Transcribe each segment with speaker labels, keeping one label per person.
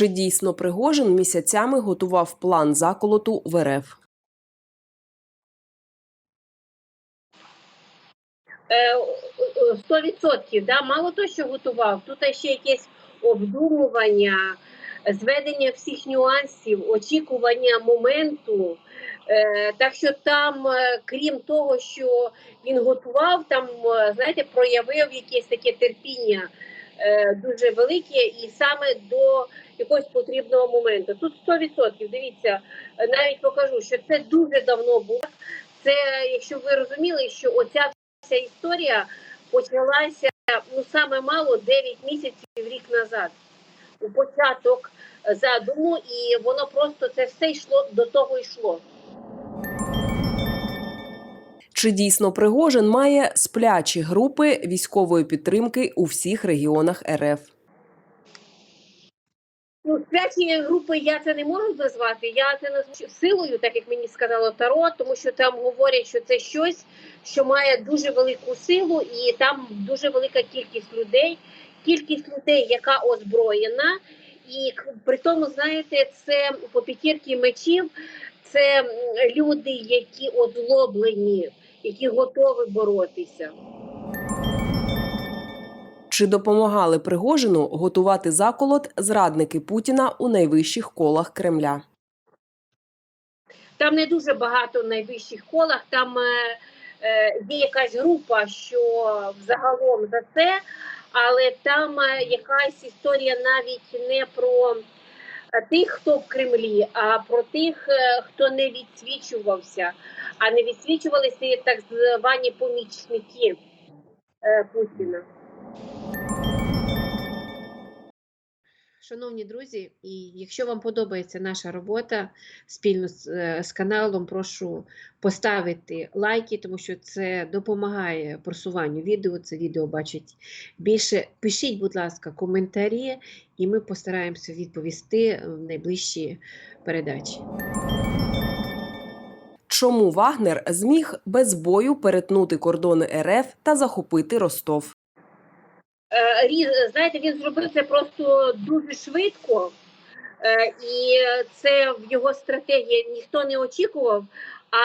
Speaker 1: Чи дійсно Пригожин місяцями готував план заколоту в РФ?
Speaker 2: Е, Сто відсотків, да? мало того, що готував, тут ще якесь обдумування, зведення всіх нюансів, очікування моменту. Е, Так що там, е, крім того, що він готував, там, знаєте, проявив якесь таке терпіння дуже велике і саме до якогось потрібного моменту. Тут 100%, дивіться, е, навіть покажу, що це дуже давно було. Це, якщо ви розуміли, що оця вся історія почалася ну саме мало 9 місяців рік назад. У початок задуму, і воно просто це все йшло до того йшло.
Speaker 1: Чи дійсно Пригожин має сплячі групи військової підтримки у всіх регіонах РФ?
Speaker 2: Ну, сплячі групи я це не можу назвати. Я це назву силою, так як мені сказало Таро, тому що там говорять, що це щось, що має дуже велику силу, і там дуже велика кількість людей, кількість людей, яка озброєна, і при тому, знаєте, це по п'ятірки мечів, це люди, які озлоблені, які готові боротися.
Speaker 1: Чи допомагали Пригожину готувати заколот зрадники Путіна у найвищих колах Кремля?
Speaker 2: Там не дуже багато в найвищих колах. Там е, е, є якась група, що взагалом за це, але там е, якась історія навіть не про тих, хто в Кремлі, а про тих, е, хто не відсвічувався, а не відсвічувалися так звані помічники е, Путіна.
Speaker 3: Шановні друзі, і якщо вам подобається наша робота спільно з, е, з каналом, прошу поставити лайки, тому що це допомагає просуванню відео. Це відео бачить більше. Пишіть, будь ласка, коментарі, і ми постараємося відповісти в найближчі передачі.
Speaker 1: Чому Вагнер зміг без бою перетнути кордони РФ та захопити Ростов?
Speaker 2: Е, знаєте, він зробив це просто дуже швидко, е, і це в його стратегії ніхто не очікував. А,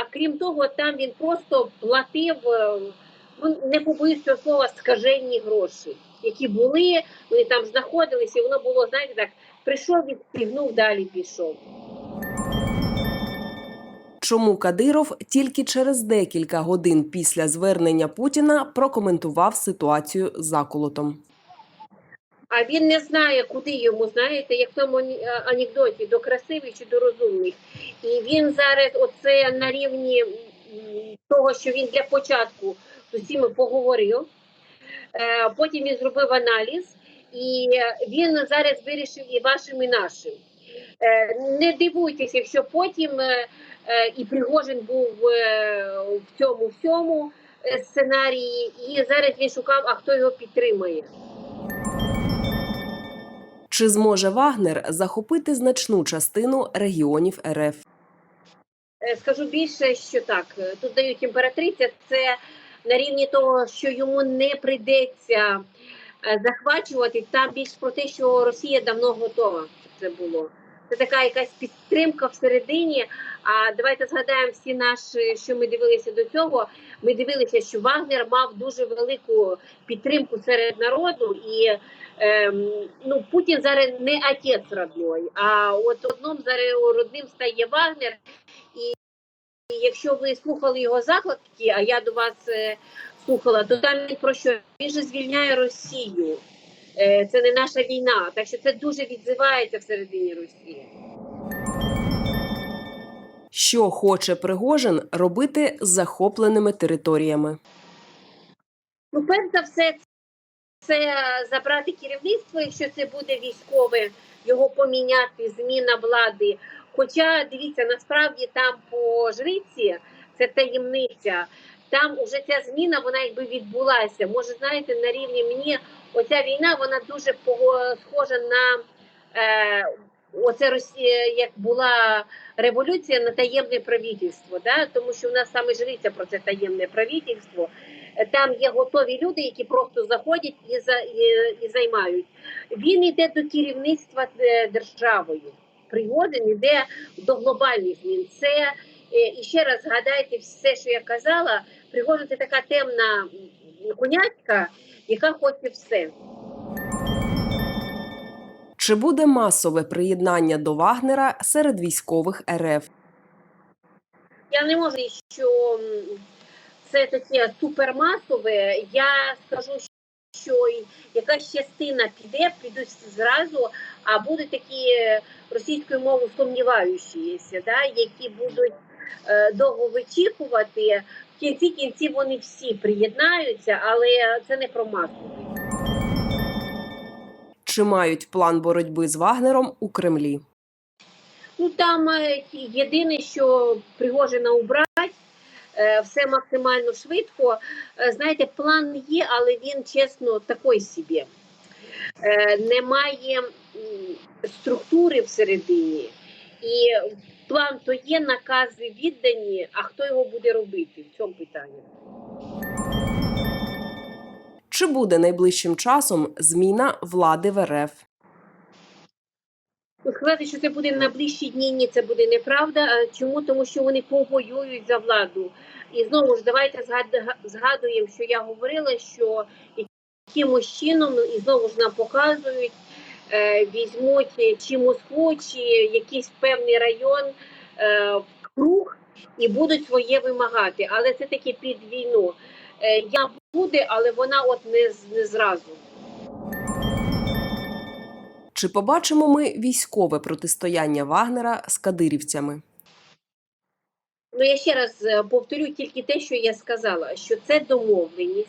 Speaker 2: а крім того, там він просто платив, е, ну не побоюсь цього слова, скажені гроші, які були, вони там знаходилися, і воно було, знаєте, так, прийшов, відстігнув, далі пішов.
Speaker 1: Чому Кадиров тільки через декілька годин після звернення Путіна прокоментував ситуацію з заколотом?
Speaker 2: А він не знає, куди йому, знаєте, як в тому анекдоті, до красивих чи до розумних. І він зараз оце на рівні того, що він для початку з усіма поговорив. Е, Потім він зробив аналіз, і він зараз вирішив і вашим, і нашим. Е, Не дивуйтесь, якщо потім е, е, і Пригожин був в цьому всьому сценарії, і зараз він шукав, а хто його підтримає.
Speaker 1: Чи зможе Вагнер захопити значну частину регіонів РФ?
Speaker 2: Скажу більше, що так. Тут дають імператриця. Це на рівні того, що йому не прийдеться захвачувати. Там більш про те, що Росія давно готова. Це було. Це така якась підтримка всередині. А давайте згадаємо всі наші, що ми дивилися до цього. Ми дивилися, що Вагнер мав дуже велику підтримку серед народу, і ем, ну Путін зараз не отець родной, а от одним зараз родним стає Вагнер. І якщо ви слухали його закладки, а я до вас е, слухала, то там про що він же звільняє Росію. Е, це не наша війна, так що це дуже відзивається всередині Росії.
Speaker 1: Що хоче Пригожин робити з захопленими територіями?
Speaker 2: Ну, перш за все, це забрати керівництво, якщо це буде військове, його поміняти, зміна влади. Хоча дивіться, насправді там по жриці це таємниця. Там уже ця зміна вона якби відбулася. Може, знаєте, на рівні мені оця війна вона дуже схожа на е, оце Росія, як була революція на таємне правительство. Да? Тому що в нас саме жриця про це таємне правительство. Там є готові люди, які просто заходять і, за, і, і займають. Він йде до керівництва е, державою. Пригоден іде до глобальних змін. Це е, і ще раз згадайте все, що я казала. Пригожин така темна конячка, яка хоче все.
Speaker 1: Чи буде масове приєднання до Вагнера серед військових РФ?
Speaker 2: Я не можу, що це таке супермасове. Я скажу, що якась частина піде, підуть зразу, а будуть такі е, російською мовою сумніваючіся, да, які будуть е, довго вичікувати. В кінці кінців вони всі приєднаються, але це не про масу.
Speaker 1: Чи мають план боротьби з Вагнером у Кремлі?
Speaker 2: Ну там е, єдине, що Пригожина убрати, е, все максимально швидко. Е, Знаєте, план є, але він чесно такий собі. Немає структури всередині. І план то є, накази віддані, а хто його буде робити в цьому питанні?
Speaker 1: Чи буде найближчим часом зміна влади в РФ?
Speaker 2: Ну, Сказати, що це буде на ближчі дні, ні, це буде неправда. Чому? Тому що вони повоюють за владу. І знову ж давайте згад- згадуємо, що я говорила, що якимось чином і знову ж нам показують, візьмуть чи Москву, чи якийсь певний район е, в круг і будуть своє вимагати. Але це таки під війну. Е, я буде, але вона от не, не зразу.
Speaker 1: Чи побачимо ми військове протистояння Вагнера з кадирівцями?
Speaker 2: Ну я ще раз е, повторю тільки те, що я сказала, що це домовленість,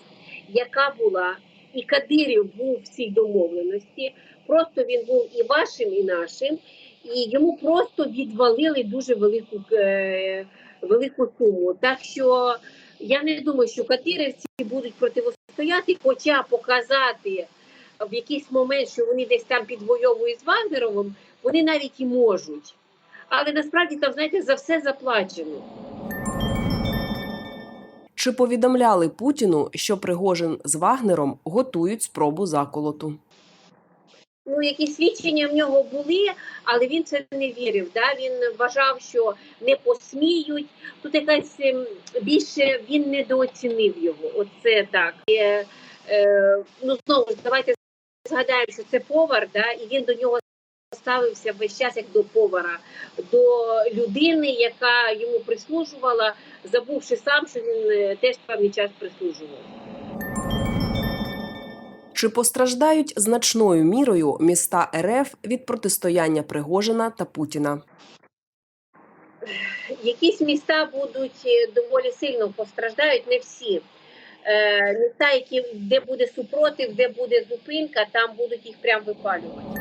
Speaker 2: яка була, і Кадирів був в цій домовленості. Просто він був і вашим, і нашим, і йому просто відвалили дуже велику е, велику суму. Так що я не думаю, що кадирівці будуть протистояти, хоча показати в якийсь момент, що вони десь там підвойовують з Вагнеровим, вони навіть і можуть. Але насправді там, знаєте, за все заплачено.
Speaker 1: Чи повідомляли Путіну, що Пригожин з Вагнером готують спробу заколоту?
Speaker 2: Ну, якісь свідчення в нього були, але він це не вірив. Да? Він вважав, що не посміють. Тут якась ем, більше він недооцінив його. Оце так. Е, е, ну знову ж давайте згадаємо, що це повар, да? і він до нього ставився весь час як до повара, до людини, яка йому прислужувала, забувши сам, що він е, теж певний час прислужував.
Speaker 1: Чи постраждають значною мірою міста РФ від протистояння Пригожина та Путіна?
Speaker 2: якісь міста будуть е, доволі сильно постраждають, не всі. Е, міста, які, де буде супротив, де буде зупинка, там будуть їх прям випалювати.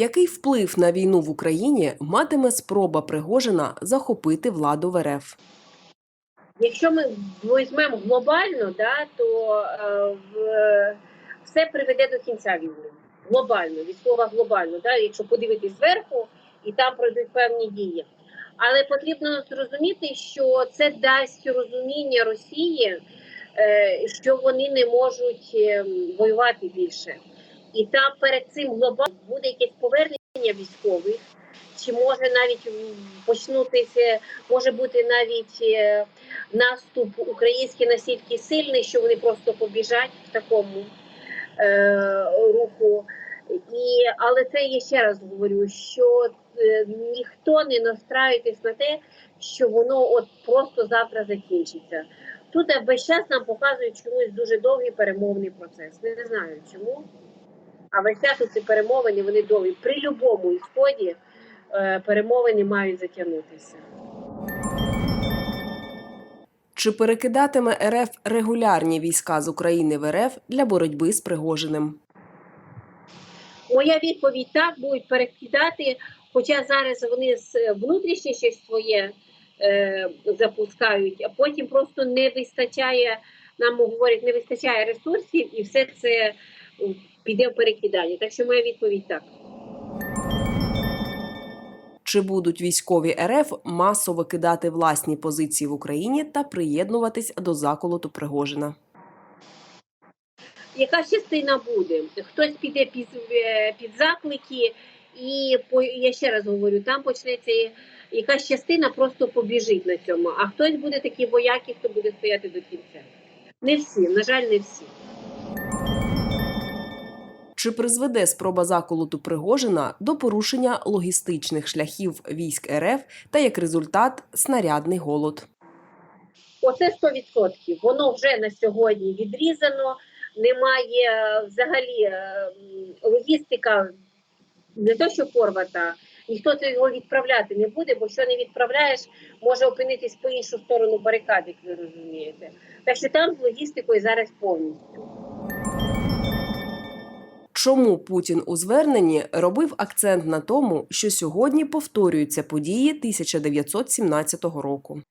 Speaker 1: Який вплив на війну в Україні матиме спроба Пригожина захопити владу в РФ?
Speaker 2: Якщо ми візьмемо глобально, да, то е, в, все приведе до кінця війни. Глобально, військова глобально, да, якщо подивитись зверху, і там пройдуть певні дії. Але потрібно зрозуміти, що це дасть розуміння Росії, е, що вони не можуть е, воювати більше. І там перед цим глобально буде якесь повернення військових, чи може навіть почнутися, може бути навіть е, наступ український настільки сильний, що вони просто побіжать в такому е, руху. І, але це я ще раз говорю, що е, ніхто не настраюйтесь на те, що воно от просто завтра закінчиться. Тут весь час нам показують чомусь дуже довгий перемовний процес. Не знаю чому. А весь час ці перемовини вони довгі. При будь-якому ісході е, перемовини мають затягнутися.
Speaker 1: Чи перекидатиме РФ регулярні війська з України в РФ для боротьби з Пригожиним?
Speaker 2: Моя відповідь так будуть перекидати, хоча зараз вони з внутрішнє щось своє е, запускають, а потім просто не вистачає, нам говорять, не вистачає ресурсів, і все це піде в перекидання. Так що моя відповідь так.
Speaker 1: Чи будуть військові РФ масово кидати власні позиції в Україні та приєднуватись до заколоту Пригожина?
Speaker 2: Яка частина буде? Хтось піде під, е, під заклики, і по я ще раз говорю, там почнеться якась частина просто побіжить на цьому. А хтось буде такі вояки, хто буде стояти до кінця. Не всі, на жаль, не всі.
Speaker 1: Чи призведе спроба заколоту Пригожина до порушення логістичних шляхів військ РФ та як результат снарядний голод?
Speaker 2: Оце 100%. Воно вже на сьогодні відрізано. Немає е, взагалі е, логістика не то, що порвата, ніхто це його відправляти не буде, бо що не відправляєш, може опинитись по іншу сторону барикад, як ви розумієте. Так що там з логістикою зараз повністю.
Speaker 1: Чому Путін у зверненні робив акцент на тому, що сьогодні повторюються події 1917 року?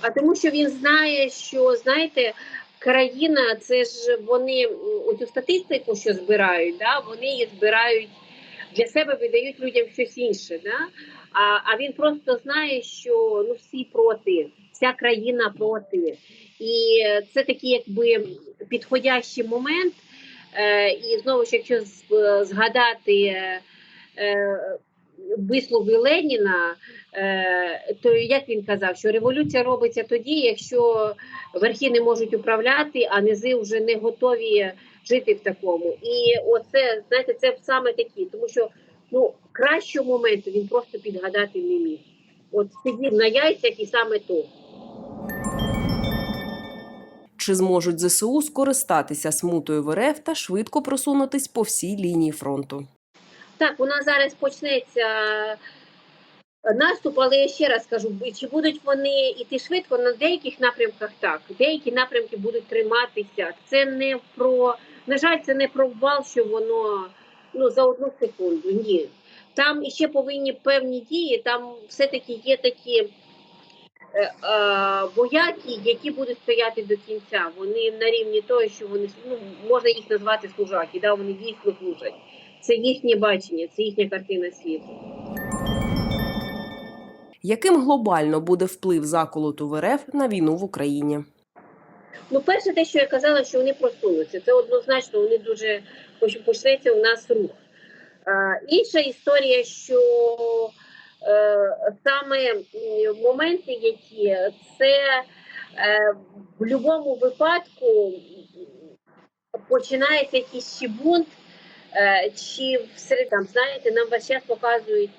Speaker 2: А тому, що він знає, що знаєте, країна, це ж вони м, оцю статистику, що збирають, да, вони її збирають для себе, видають людям щось інше. Да? А, а він просто знає, що ну всі проти, вся країна проти. І це такий якби підходящий момент. Е, і знову ж, якщо згадати е, е, вислови Леніна, Е, то як він казав, що революція робиться тоді, якщо верхи не можуть управляти, а низи вже не готові жити в такому. І оце, знаєте, це саме такі, тому що ну кращого моменту він просто підгадати не міг. От сидів на яйцях і саме то.
Speaker 1: Чи зможуть ЗСУ скористатися смутою в РФ та швидко просунутись по всій лінії фронту?
Speaker 2: Так, у нас зараз почнеться наступ, але я ще раз кажу, чи будуть вони йти швидко на деяких напрямках так, деякі напрямки будуть триматися. Це не про, на жаль, це не про обвал, що воно ну, за одну секунду. Ні. Там іще повинні певні дії, там все-таки є такі е, е, вояки, які будуть стояти до кінця. Вони на рівні того, що вони ну, можна їх назвати служаки, да, вони дійсно служать. Це їхнє бачення, це їхня картина світу.
Speaker 1: Яким глобально буде вплив заколоту в РФ на війну в Україні?
Speaker 2: Ну, перше, те, що я казала, що вони просунуться, це однозначно вони дуже почнеться у нас рух. Е, інша історія, що е, саме моменти, які це е, в будь-якому випадку починається якийсь чи бунт, е, чи всеред там, знаєте, нам весь час показують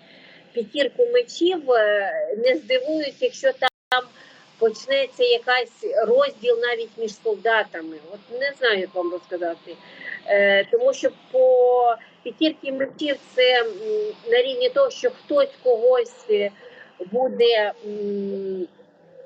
Speaker 2: п'ятірку мечів, е, не здивуюсь, якщо там почнеться якась розділ навіть між солдатами. От не знаю, як вам розказати. Е, тому що по п'ятірки мечів це на рівні того, що хтось когось е, буде